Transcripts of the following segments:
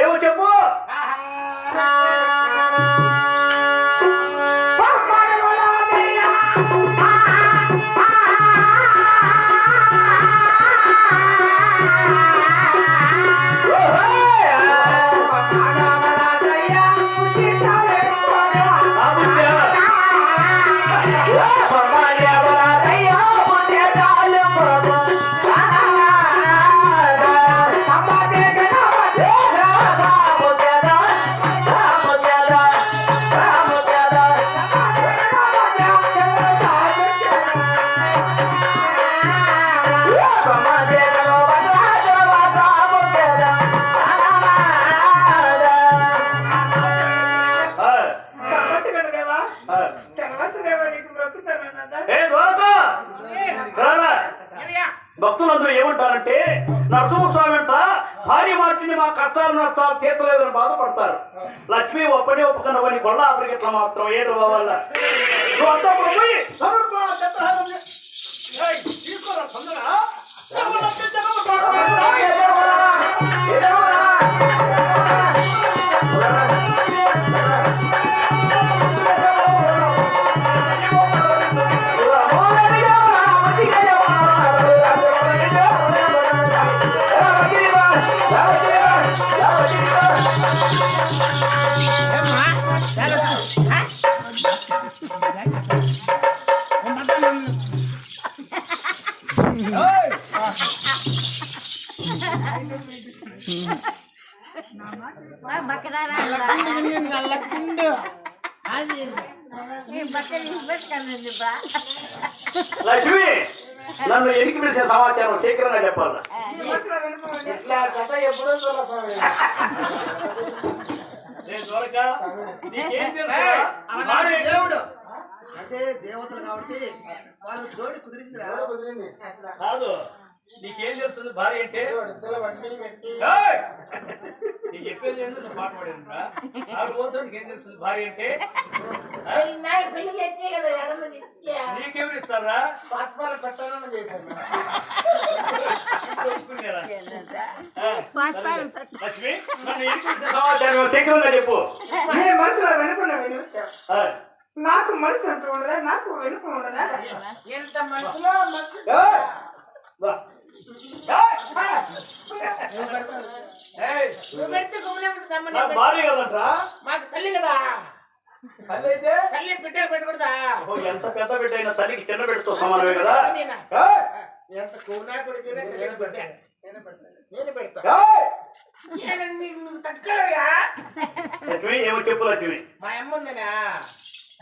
ఏమో చెప్పు. ఆహా. భక్తులందరూ ఏమంటారంటే నరసింహస్వామి అంట భార్య మార్చిని మా కష్టాలు నష్టాలు తీర్చలేదని బాధపడతారు లక్ష్మి ఒప్పని ఒప్పుకున్నవని కొల్ల ఆపరికెట్ల మాత్రం ఏడు వల్ల తీసుకోరా లక్ష్మి నన్ను ఎనికి పిలిచే సమాచారం శీఘ్రంగా చెప్పాలి. ఇట్లా గత ఎప్పుడో చూడలేదు నేను దొరక దేవుడు. అంటే దేవతలు కాబట్టి వాళ్ళు జోడి కుదిరిందిరా కుదిరింది. కాదు. నీకేం తెలుస్తుంది భార్య అంటే! నీకు చెప్పేది ఏంటో నువ్వు మాట పడిందిరా నాకు పోతే నీకేం తెలుస్తుంది భార్య అంటే? నీకెవరు ఇస్తారా? పత్రాలు పెట్టాలని చేశాను. లక్ష్మి నన్ను పిలిచే సమాచారం? శీఘ్రంగా చెప్పు. నీ మనసులో వెనుకున్న. నాకు మనసు అంటూ ఉండదా నాకు వెనుక ఉండదా ఎంత మనసులో మనసు ఏయ్! వా. ఏయ్! ఏయ్! నువ్వు పెడితే గుమ్మనే ఉంటుంది నా భార్య కదంట్రా మాకు తల్లి కదా తల్లి అయితే తల్లి బిడ్డలు పెట్టకూడదా ఓ, ఎంత పెద్ద బిడ్డ అయినా తల్లికి చిన్న బిడ్డతో సమానమే కదా నేనా? ఏయ్! ఎంత కూనా కొడితేనే తల్లికి బిడ్డ నేను పెడతా ఏయ్! ఏనండి, నీకు నువ్వు తట్టుకోలేవా లక్ష్మి ఏమో చెప్పు లక్ష్మి మా అమ్మ ఉందనా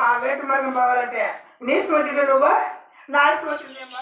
ఆ వేట మార్గం పోవాలంటే నీ స్మృతి నువ్వు నా స్మృతి నేను